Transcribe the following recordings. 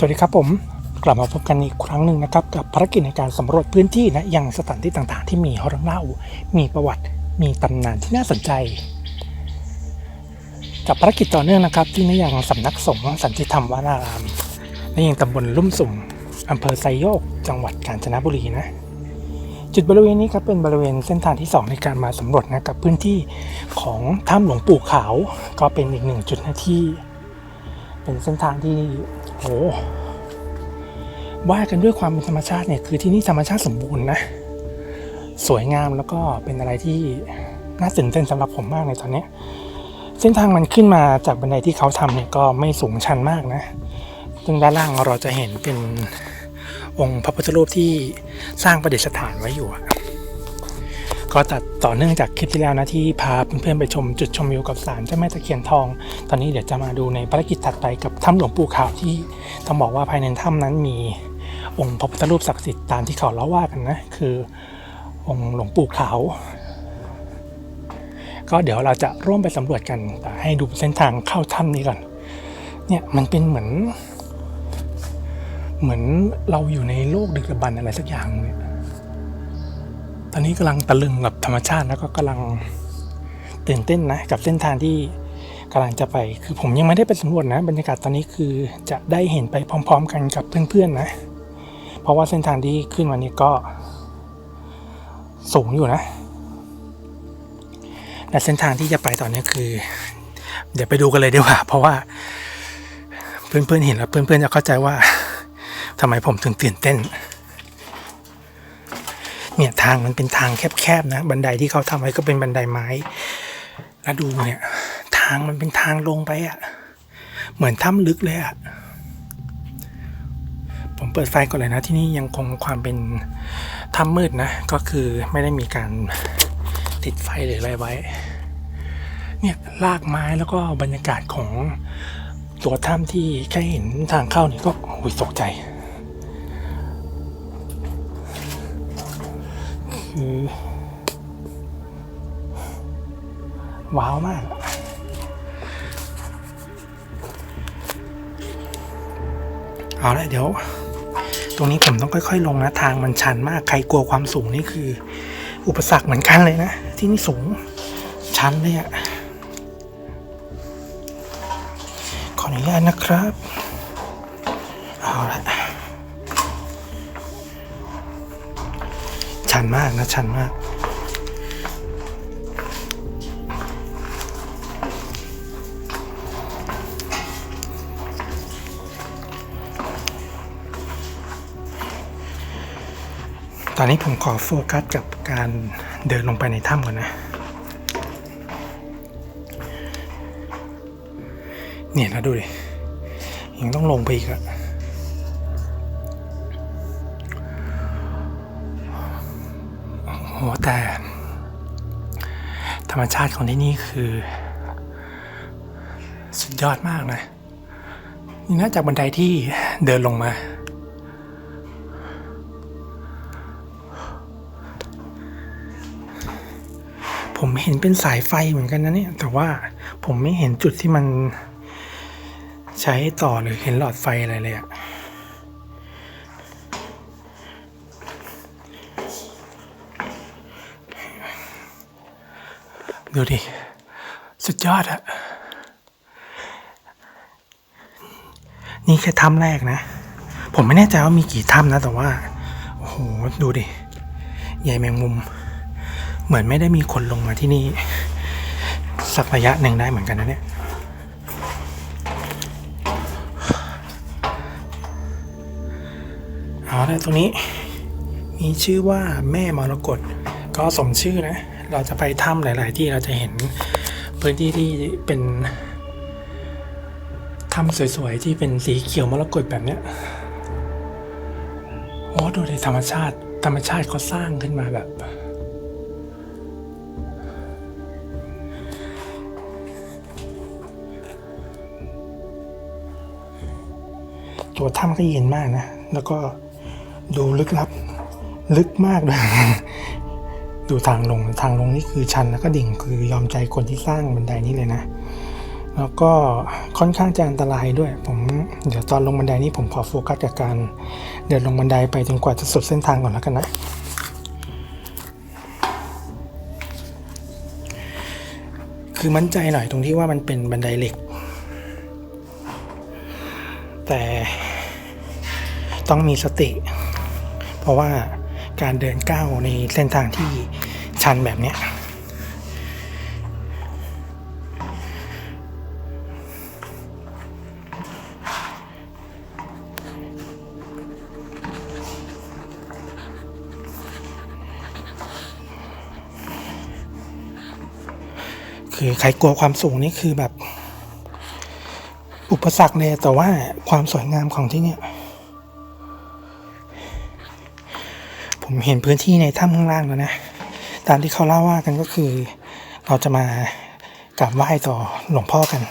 สวัสดีครับผมกลับมาพบกันอีกครั้งหนึ่งนะครับ กับภารกิจในการสำรวจพื้นที่นะยังสถานที่ต่างๆ ที่มีเรื่องเล่า มีประวัติ มีตำนานที่น่าสนใจ กับภารกิจต่อเนื่องนะครับ ที่นยังสำนักสงฆ์สันติธรรมวนารามในยังตำบลลุ่มสุ่มอำเภอไซโยก จังหวัดกาญจนบุรีนะ จุดบริเวณนี้ครับเป็นบริเวณเส้นทางที่ 2 ในการมาสำรวจนะกับพื้นที่ของถ้ำหลวงปู่ขาว ก็เป็นอีกหนึ่งจุดหนะที่เป็นเส้นทางที่ โหว่ากันด้วยความเป็นธรรมชาติเนี่ยคือที่นี่ธรรมชาติสมบูรณ์นะ สวยงามแล้วก็เป็นอะไรที่น่าตื่นเต้นสำหรับผมมากในตอนนี้ เส้นทางมันขึ้นมาจากบันไดที่เขาทำเนี่ยก็ไม่สูงชันมากนะซึ่งด้านล่างเราจะเห็นเป็นองค์พระพุทธรูปที่สร้างประดิษฐานไว้อยู่ ก็ตัดต่อเนื่องจากคลิปที่แล้วนะที่พาเพื่อนๆไปชมจุดชมวิวกับศาลเจ้าแม่ตะเคียนทอง ตอนนี้เดี๋ยวจะมาดูในภารกิจถัดไปกับถ้ำหลวงปู่ขาวที่ต้องบอกว่าภายในถ้ำนั้นมีองค์พระพุทธรูปศักดิ์สิทธิ์ตามที่เขาเล่าว่ากันนะ คือองค์หลวงปู่ขาว ก็เดี๋ยวเราจะร่วมไปสำรวจกันแต่ให้ดูเส้นทางเข้าถ้ำนี้ก่อนเนี่ยมันเป็นเหมือน เหมือนเราอยู่ในโลกดึกดำบรรอะไรสักอย่างเนี่ย ตอนนี้กำลังตะลึงกับธรรมชาติแล้วก็กำลังตื่นเต้นนะกับเส้นทางที่กำลังจะไป คือผมยังไม่ได้ไปสำรวจนะ บรรยากาศตอนนี้คือจะได้เห็นไปพร้อม ๆ กันกับเพื่อนๆนะ เพราะว่าเส้นทางที่ขึ้นมานี่ก็สูงอยู่นะแต่เส้นทางที่จะไปตอนนี้คือ เดี๋ยวไปดูกันเลยดีกว่า เพราะว่า เพื่อนๆเห็นแล้วเพื่อนๆจะเข้าใจว่าทำไมผมถึงตื่นเต้น เนี่ยทางมันเป็นทางแคบๆนะ บันไดที่เขาทำไว้ก็เป็นบันไดไม้ แล้วดูเนี่ยทางมันเป็นทางลงไปอะ่ะ เหมือนถ้ำลึกเลยอะ่ะ ผมเปิดไฟก่อนเลยนะที่นี่ยังคงความเป็นถ้ำมืดนะ ก็คือไม่ได้มีการติดไฟหรืออะไรไว้ เนี่ยลากไม้แล้วก็บรรยากาศของตัวถ้ำที่แค่เห็นทางเข้านี่ก็โอ้ยตกใจ คือ ว้าวมาก เอาละเดี๋ยว ตรงนี้ผมต้องค่อย ๆ ลงนะ ทางมันชันมาก ใครกลัวความสูงนี่คือ อุปสรรคเหมือนกันเลยนะ ที่นี่สูง ชันเลยอะขออนุญาตนะครับ ชันมากนะชันมากตอนนี้ผมขอโฟกัสกับการเดินลงไปในถ้ำก่อนนะ เนี่ยนะดูดิ ยังต้องลงไปอีกอะ โอ้โหแต่ ธรรมชาติของที่นี่คือ สุดยอดมากนะนี่น่าจากบันไดที่เดินลงมา ผมเห็นเป็นสายไฟเหมือนกันนะเนี่ย แต่ว่าผมไม่เห็นจุดที่มันใช้ต่อหรือเห็นหลอดไฟอะไรเลยอะ ดูดิ สุดยอดอะนี่แค่ถ้ำแรกนะ ผมไม่แน่ใจว่ามีกี่ถ้ำนะ แต่ว่า โอ้โห ดูดิ ใหญ่แมงมุม เหมือนไม่ได้มีคนลงมาที่นี่ สักระยะหนึ่งได้เหมือนกันนะเนี่ยเอาละตรงนี้ มีชื่อว่าแม่มรกตก็สมชื่อนะ เราจะไปถ้ำหลาย ๆ ที่เราจะเห็นพื้นที่ที่เป็นถ้ำสวย ๆ ที่เป็นสีเขียวมรกตแบบเนี้ยโอ้ดูในธรรมชาติ ธรรมชาติเขาสร้างขึ้นมาแบบ ตัวถ้ำก็เย็นมากนะ แล้วก็ดูลึกลับ ลึกมากเลย ดูทางลงทางลงนี่คือชันแล้วก็ดิ่งคือยอมใจคนที่สร้างบันไดนี้เลยนะ แล้วก็ค่อนข้างจะอันตรายด้วย ผมเดี๋ยวตอนลงบันไดนี่ผมขอโฟกัสกับการ เดินลงบันไดไปจนกว่าจะสุดเส้นทางก่อนแล้วกันนะคือมั่นใจหน่อยตรงที่ว่ามันเป็นบันไดเหล็ก แต่ต้องมีสติ เพราะว่า การเดินก้าวในเส้นทางที่ชันแบบเนี้ยคือใครกลัวความสูงนี่คือแบบ อุปสรรคเลยแต่ว่าความสวยงามของที่เนี่ย ผมเห็นพื้นที่ในถ้ำข้างล่างแล้วนะตามที่เขาเล่าว่ากันก็คือ เราจะมากราบไหว้ต่อหลวงพ่อกัน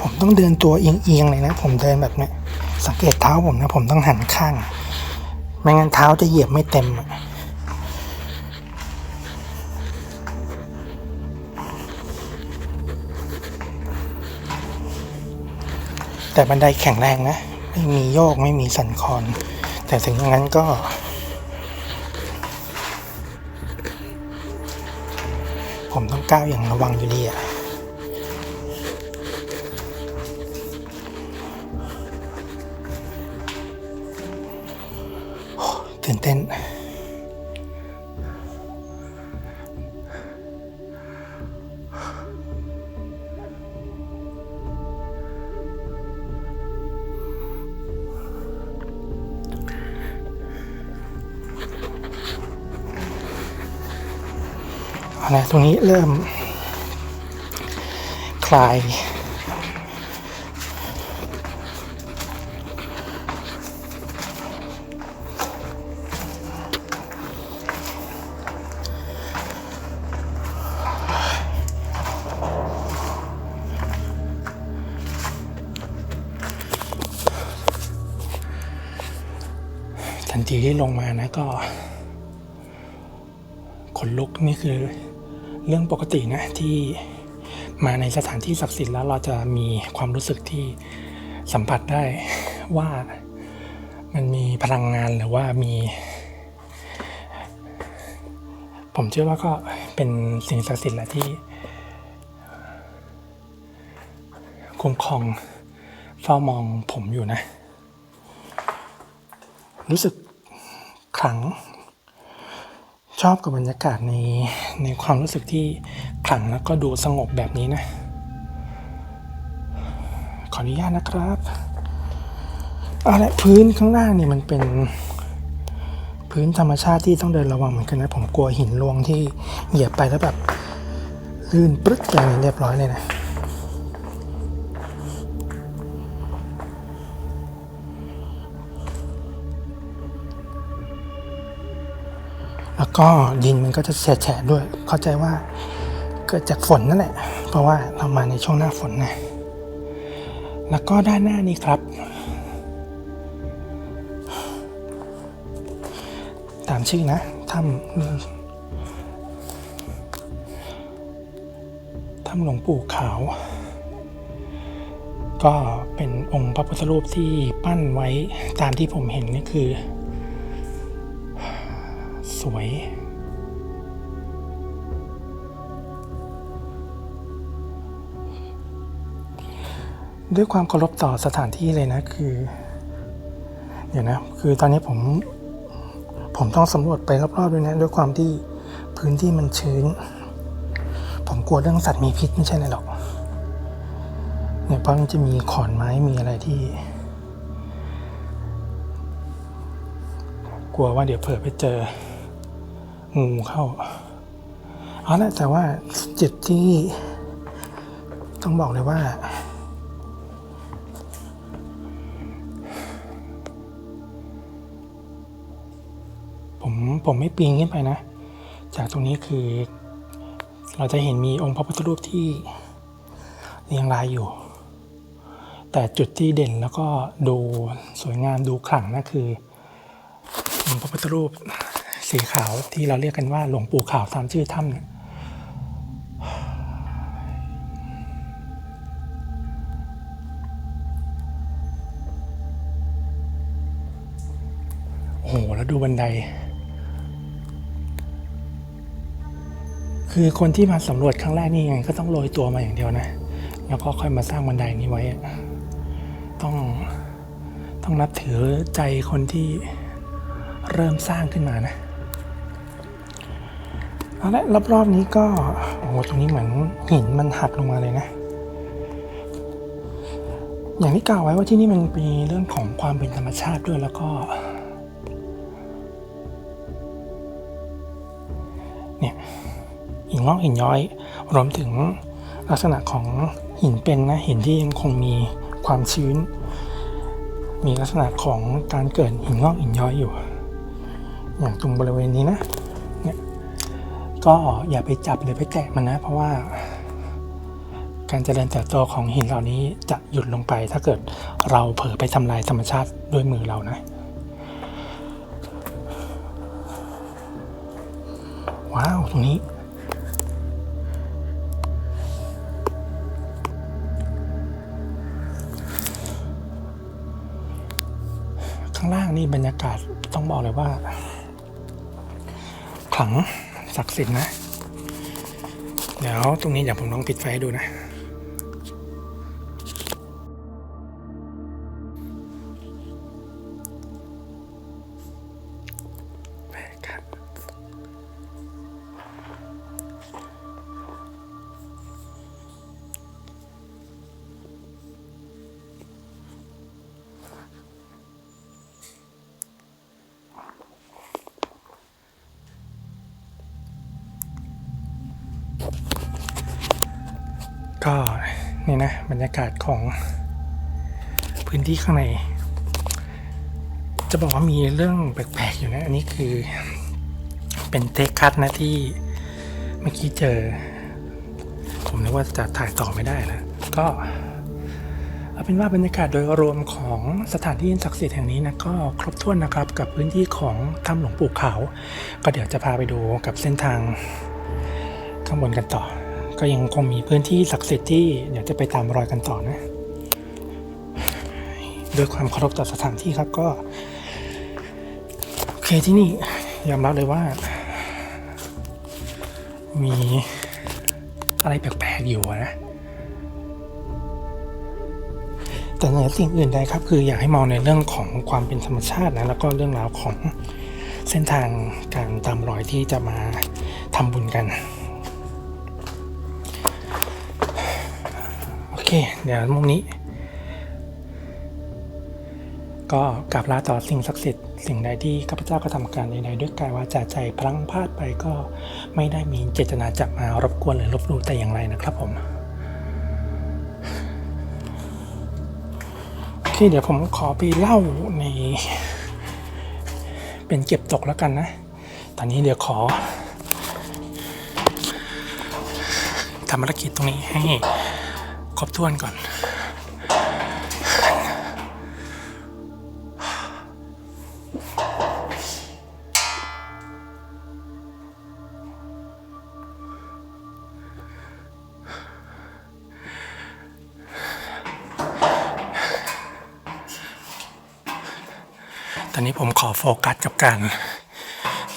ผมต้องเดินตัวเอียงๆเลยนะ ผมเดินแบบเนี้ยสังเกตเท้าผมนะ ผมต้องหันข้าง ไม่งั้นเท้าจะเหยียบไม่เต็มอะ แต่บันไดแข็งแรงนะ ไม่มีโยกไม่มีสั่นคลอน แต่ถึงอย่างนั้นก็ผมต้องก้าวอย่างระวังอยู่ดีอะตื่นเต้น เอาละตรงนี้เริ่ม คลาย ทันทีที่ลงมานะก็ขนลุกนี่คือ เรื่องปกตินะที่มาในสถานที่ศักดิ์สิทธิ์แล้วเราจะมีความรู้สึกที่สัมผัสได้ว่ามันมีพลังงานหรือว่ามี ผมเชื่อว่าก็เป็นสิ่งศักดิ์สิทธิ์แหละที่ คุ้มครองเฝ้ามองผมอยู่นะ รู้สึกขลัง ชอบกับบรรยากาศในในความรู้สึกที่ขลังแล้วก็ดูสงบแบบนี้นะ ขออนุญาตนะครับเอาละพื้นข้างล่างนี่ยมันเป็นพื้นธรรมชาติที่ต้องเดินระวังเหมือนกันนะ ผมกลัวหินรวงที่เหยียบไปแล้วแบบลื่นปรึ๊ดอย่างนี้เรียบร้อยเลยนะ ก็ดินมันก็จะแฉะด้วย เข้าใจว่าเกิดจากฝนนั่นแหละ เพราะว่าเรามาในช่วงหน้าฝนนะแล้วก็ด้านหน้านี้ครับ ตามชื่อนะถ้ำถ้ำหลวงปู่ขาว ก็เป็นองค์พระพุทธรูปที่ปั้นไว้ตามที่ผมเห็นนี่คือ สวย ด้วยความเคารพต่อสถานที่เลยนะคือ เดี๋ยวนะ คือตอนนี้ผม ผมต้องสำรวจไปรอบๆด้วยนะ ด้วยความที่พื้นที่มันชื้น ผมกลัวเรื่องสัตว์มีพิษไม่ใช่เลยหรอกเนี่ยเพราะมันจะมีขอนไม้มีอะไรที่กลัวว่าเดี๋ยวเผื่อไปเจอ งูเข้าเอาละแต่ว่าจุดที่ ต้องบอกเลยว่า ผมผมไม่ปีนขึ้นไปนะ จากตรงนี้คือ เราจะเห็นมีองค์พระพุทธรูปที่เรียงรายอยู่ แต่จุดที่เด่นแล้วก็ดูสวยงามดูขลังนะคือองค์พระพุทธรูป สีขาวที่เราเรียกกันว่าหลวงปู่ขาวตามชื่อถ้ำเนี่ยโอ้โหแล้วดูบันได คือคนที่มาสำรวจครั้งแรกนี่ยังไงก็ต้องโรยตัวมาอย่างเดียวนะ แล้วก็ค่อยมาสร้างบันไดนี้ไว้ ต้องต้องนับถือใจคนที่เริ่มสร้างขึ้นมานะ เอาละรอบๆนี้ก็โอ้โหตรงนี้เหมือนหินมันหักลงมาเลยนะ อย่างที่กล่าวไว้ว่าที่นี่มันมีเรื่องของความเป็นธรรมชาติด้วยแล้วก็เนี่ยหินงอกหินย้อยรวมถึงลักษณะของหินเป็นนะหินที่ยังคงมีความชื้น มีลักษณะของการเกิดหินงอกหินย้อยอยู่ อย่างตรงบริเวณนี้นะ ก็อย่าไปจับหรือไปแตะมันนะ เพราะว่า การเจริญเติบโตของหินเหล่านี้จะหยุดลงไป ถ้าเกิดเราเผลอไปทำลายธรรมชาติด้วยมือเรานะ ว้าวตรงนี้ข้างล่างนี่บรรยากาศต้องบอกเลยว่าขลัง ศักดิ์สิทธิ์นะ เดี๋ยวตรงนี้เดี๋ยวผมลองปิดไฟดูนะ ก็นี่นะบรรยากาศของพื้นที่ข้างใน จะบอกว่ามีเรื่องแปลกๆอยู่นะ อันนี้คือเป็นเทคคัทนะที่เมื่อกี้เจอ ผมนึกว่าจะถ่ายต่อไม่ได้แล้วก็เอาเป็นว่าบรรยากาศโดยรวมของสถานที่ศักดิ์สิทธิ์แห่งนี้นะก็ครบถ้วนนะครับกับพื้นที่ของถ้ำหลวงปู่ขาว ก็เดี๋ยวจะพาไปดูกับเส้นทางข้างบนกันต่อ ก็ยังคงมีพื้นที่ศักดิ์สิทธิ์ที่เดี๋ยวจะไปตามรอยกันต่อนะด้วยความเคารพต่อสถานที่ครับก็โอเคที่นี่ยอมรับเลยว่า มีอะไรแปลกๆอยู่นะแต่เหนือสิ่งอื่นใดครับ คืออยากให้มองในเรื่องของความเป็นธรรมชาตินะแล้วก็เรื่องราวของเส้นทางการตามรอยที่จะมาทำบุญกัน เคเดี๋ยวมุมนี้ ก็กราบลาต่อสิ่งศักดิ์สิทธิ์สิ่งใดที่ข้าพเจ้ากระทำการใดๆด้วยกายวาจาใจพลังพลาดไปก็ไม่ได้มีเจตนาจะมารบกวนหรือลบลู่แต่อย่างไรนะครับผมโอเคเดี๋ยวผมขอไปเล่าใน เป็นเก็บตกแล้วกันนะ ตอนนี้เดี๋ยวขอทำภารกิจตรงนี้ให้ รบถ้วนก่อนตอนนี้ผมขอโฟกัสกับการ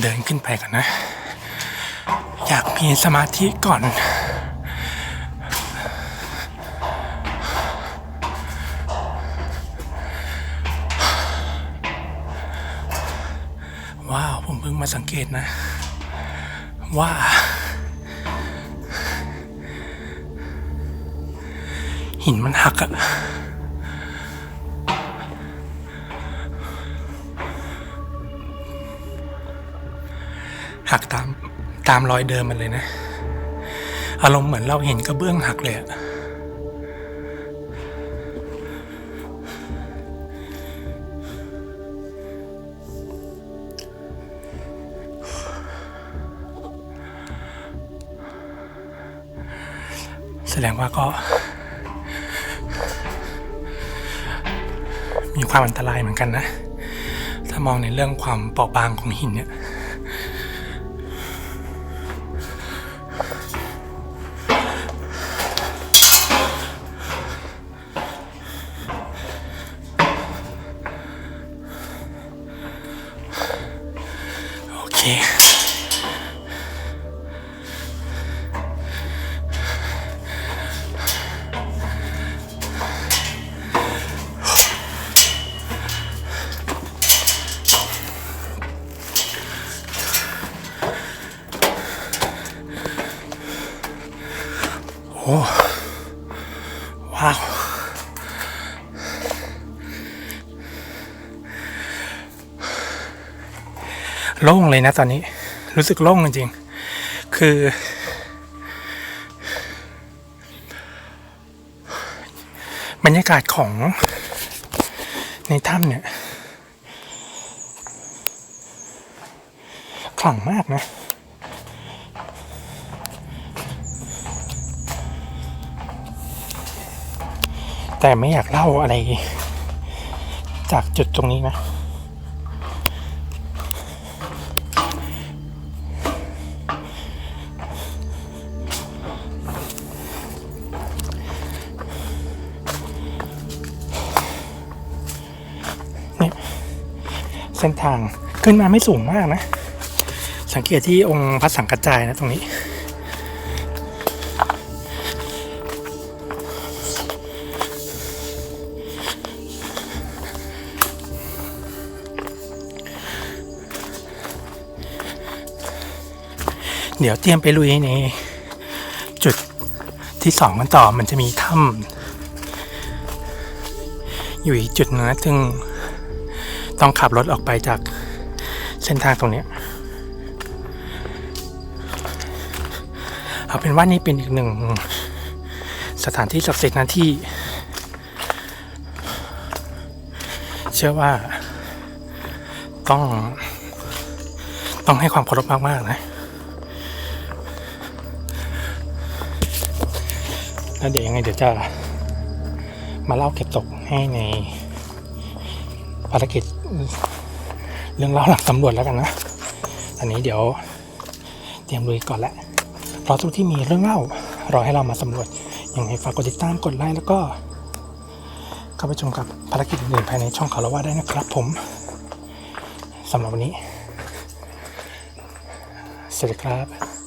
เดินขึ้นไปก่อนนะ อยากมีสมาธิก่อน ว้าว ผม เพิ่งมาสังเกตนะ ว่า หินมันหักอะหักตามตามรอยเดิมมันเลยนะ อารมณ์เหมือนเราเห็นกระเบื้องหักเลยอะ แสดงว่าก็ มีความอันตรายเหมือนกันนะ ถ้ามองในเรื่องความเปราะบางของหินเนี่ยโอเค โล่งเลยนะตอนนี้ รู้สึกโล่งจริงๆ คือ บรรยากาศของในถ้ำเนี่ยขลังมากนะแต่ไม่อยากเล่าอะไร จากจุดตรงนี้นะ เส้นทางขึ้นมาไม่สูงมากนะ สังเกตที่องค์พระสังกัจจายนะตรงนี้ เดี๋ยวเตรียมไปลุยในจุดที่สองกันต่อมันจะมีถ้ำอยู่อีกจุดนึงนะซึ่ง ต้องขับรถออกไปจากเส้นทางตรงนี้ เอาเป็นว่านี่เป็นอีกหนึ่งสถานที่ศักดิ์สิทธิ์นะที่ เชื่อว่าต้องต้องให้ความเคารพมาก ๆ นะแล้วเดี๋ยวยังไงเดี๋ยวจะมาเล่าเก็บตกให้ในภารกิจ เรื่องเล่าหลังสำรวจแล้วกันนะ อันนี้เดี๋ยวเตรียมลุยก่อนแหละ เพราะทุกที่มีเรื่องเล่ารอให้เรามาสำรวจยังไงฝากกดติดตามกดไลค์แล้วก็ เข้าไปชมกับภารกิจอื่นภายในช่องคารวะได้นะครับผมสำหรับวันนี้สวัสดีครับ